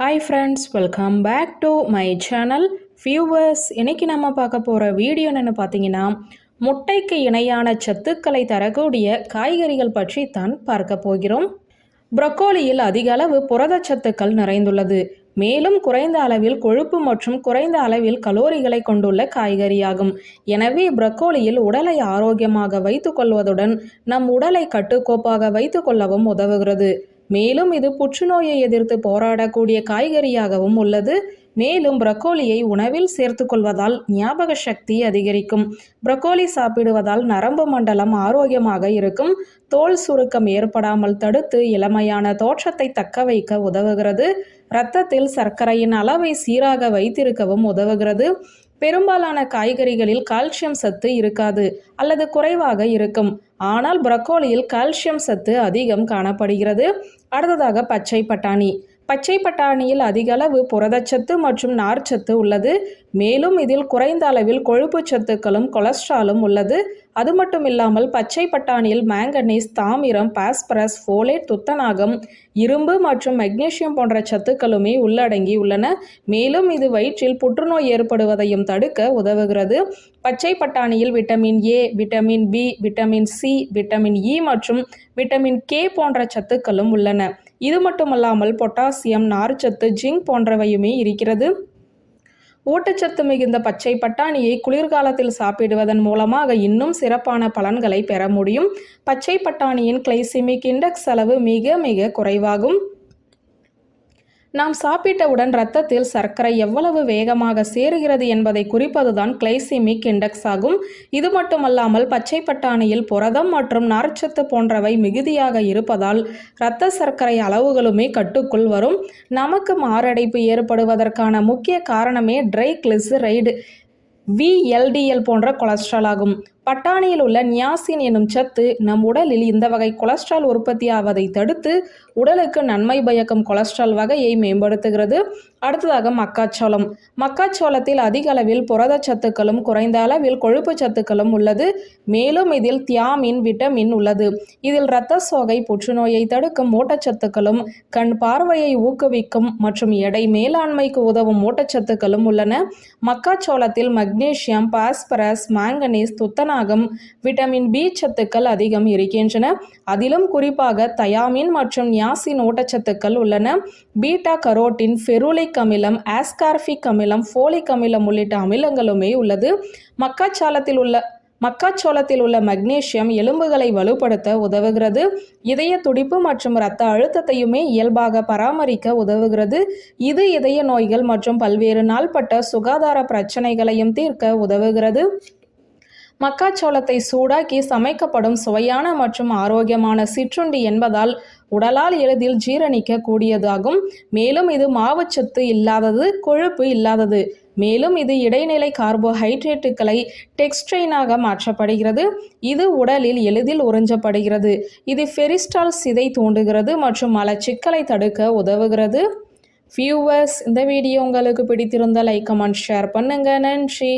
Hi friends welcome back to my channel viewers இன்றைக்கி நம்ம பார்க்க போகிற வீடியோ என்னென்னு பார்த்தீங்கன்னா முட்டைக்கு இணையான சத்துக்களை தரக்கூடிய காய்கறிகள் பற்றி தான் பார்க்க போகிறோம். ப்ரொக்கோலியில் அதிக அளவு புரதச்சத்துக்கள் நிறைந்துள்ளது. மேலும் குறைந்த அளவில் கொழுப்பு மற்றும் குறைந்த அளவில் கலோரிகளை கொண்டுள்ள காய்கறியாகும். எனவே ப்ரொக்கோலியில் உடலை ஆரோக்கியமாக வைத்துக்கொள்வதுடன் நம் உடலை கட்டுக்கோப்பாக வைத்துக்கொள்ளவும் உதவுகிறது. மேலும் இது புற்றுநோயை எதிர்த்து போராடக்கூடிய காய்கறியாகவும் உள்ளது. மேலும் ப்ரக்கோலியை உணவில் சேர்த்துக்கொள்வதால் ஞாபக சக்தி அதிகரிக்கும். ப்ரக்கோலி சாப்பிடுவதால் நரம்பு மண்டலம் ஆரோக்கியமாக இருக்கும். தோல் சுருக்கம் ஏற்படாமல் தடுத்து இளமையான தோற்றத்தை தக்க வைக்க உதவுகிறது. இரத்தத்தில் சர்க்கரையின் அளவை சீராக வைத்திருக்கவும் உதவுகிறது. பெரும்பாலான காய்கறிகளில் கால்சியம் சத்து இருக்காது அல்லது குறைவாக இருக்கும். ஆனால் ப்ரக்கோலியில் கால்சியம் சத்து அதிகம் காணப்படுகிறது. அடுத்ததாக பச்சை பட்டாணி. பச்சை பட்டாணியில் அதிக அளவு புரதச்சத்து மற்றும் நார்ச்சத்து உள்ளது. மேலும் இதில் குறைந்த அளவில் கொழுப்பு சத்துக்களும் கொலஸ்ட்ராலும் உள்ளது. அது மட்டும் இல்லாமல் பச்சை பட்டாணியில் மேங்கனீஸ் தாமிரம் பாஸ்பரஸ் ஃபோலேட் துத்தநாகம் இரும்பு மற்றும் மெக்னீசியம் போன்ற சத்துக்களுமே உள்ளடங்கி உள்ளன மேலும் இது வயிற்றில் புற்றுநோய் ஏற்படுவதையும் தடுக்க உதவுகிறது. பச்சை பட்டாணியில் vitamin A vitamin B vitamin C vitamin E மற்றும் விட்டமின் கே போன்ற சத்துக்களும் உள்ளன. இது மட்டுமல்லாமல் பொட்டாசியம் நார்ச்சத்து ஜிங்க் போன்றவையுமே இருக்கிறது. ஊட்டச்சத்து மிகுந்த பச்சை பட்டாணியை குளிர்காலத்தில் சாப்பிடுவதன் மூலமாக இன்னும் சிறப்பான பலன்களை பெற முடியும். பச்சை பட்டாணியின் கிளைசிமிக் இண்டெக்ஸ் அளவு மிக மிக குறைவாகும். நாம் சாப்பிட்டவுடன் இரத்தத்தில் சர்க்கரை எவ்வளவு வேகமாக சேருகிறது என்பதை குறிப்பதுதான் கிளைசிமிக் இண்டெக்ஸ் ஆகும். இது மட்டுமல்லாமல் பச்சை பட்டாணியில் புரதம் மற்றும் நார்ச்சத்து போன்றவை மிகுதியாக இருப்பதால் இரத்த சர்க்கரை அளவுகளுமே கட்டுக்குள் வரும். நமக்கு மாரடைப்பு ஏற்படுவதற்கான முக்கிய காரணமே ட்ரை கிளிசரைடு விஎல்டிஎல் போன்ற கொலஸ்ட்ரால் ஆகும். பட்டாணியில் உள்ள நியாசின் எனும் சத்து நம் உடலில் இந்த வகை கொலஸ்ட்ரால் உற்பத்தி ஆவதை தடுத்து உடலுக்கு நன்மை பயக்கும் கொலஸ்ட்ரால் வகையை மேம்படுத்துகிறது. அடுத்ததாக மக்காச்சோளம். மக்காச்சோளத்தில் அதிக அளவில் புரத சத்துக்களும் குறைந்த அளவில் கொழுப்பு சத்துக்களும் உள்ளது. மேலும் இதில் தியாமின் விட்டமின் உள்ளது. இதில் இரத்த சோகை புற்றுநோயை தடுக்கும் ஊட்டச்சத்துக்களும் கண் பார்வையை ஊக்குவிக்கும் மற்றும் எடை மேலாண்மைக்கு உதவும் ஊட்டச்சத்துக்களும் உள்ளன. மக்காச்சோளத்தில் மக்னீசியம் பாஸ்பரஸ் மாங்கனீஸ் துத்தநாகம் நாகம் விட்டமின் பி சத்துக்கள் அதிகம் இருக்கின்றன. அதிலும் குறிப்பாக தயாமின் மற்றும் நியாசின் ஊட்டச்சத்துக்கள் உள்ளன. பீட்டா கரோட்டின் ஃபெருலிக் அமிலம் ஆஸ்கார்பிக் அமிலம் ஃபோலிக் அமிலம் உள்ளிட்ட அமிலங்களுமே உள்ளது. மக்காச்சாலத்தில் உள்ள மக்காச்சோளத்தில் உள்ள மக்னீசியம் எலும்புகளை வலுப்படுத்த உதவுகிறது. இதய துடிப்பு மற்றும் இரத்த அழுத்தத்தையுமே இயல்பாக பராமரிக்க உதவுகிறது. இது இதய நோய்கள் மற்றும் பல்வேறு நாள்பட்ட சுகாதார பிரச்சனைகளையும் தீர்க்க உதவுகிறது. மக்காச்சோளத்தை சூடாக்கி சமைக்கப்படும் சுவையான மற்றும் ஆரோக்கியமான சிற்றுண்டி என்பதால் உடலால் எளிதில் ஜீரணிக்க கூடியதாகும் மேலும் இது மாவுச்சத்து இல்லாதது கொழுப்பு இல்லாதது. மேலும் இது இடைநிலை கார்போஹைட்ரேட்டுகளை டெக்ஸ்ட்ரைனாக மாற்றப்படுகிறது. இது உடலில் எளிதில் உறிஞ்சப்படுகிறது. இது ஃபெரிஸ்டால் சிதை தூண்டுகிறது மற்றும் மலச்சிக்கலை தடுக்க உதவுகிறது. வியூவர்ஸ் இந்த வீடியோ உங்களுக்கு பிடித்திருந்த லைக் கமெண்ட் ஷேர் பண்ணுங்கள் நன்றி.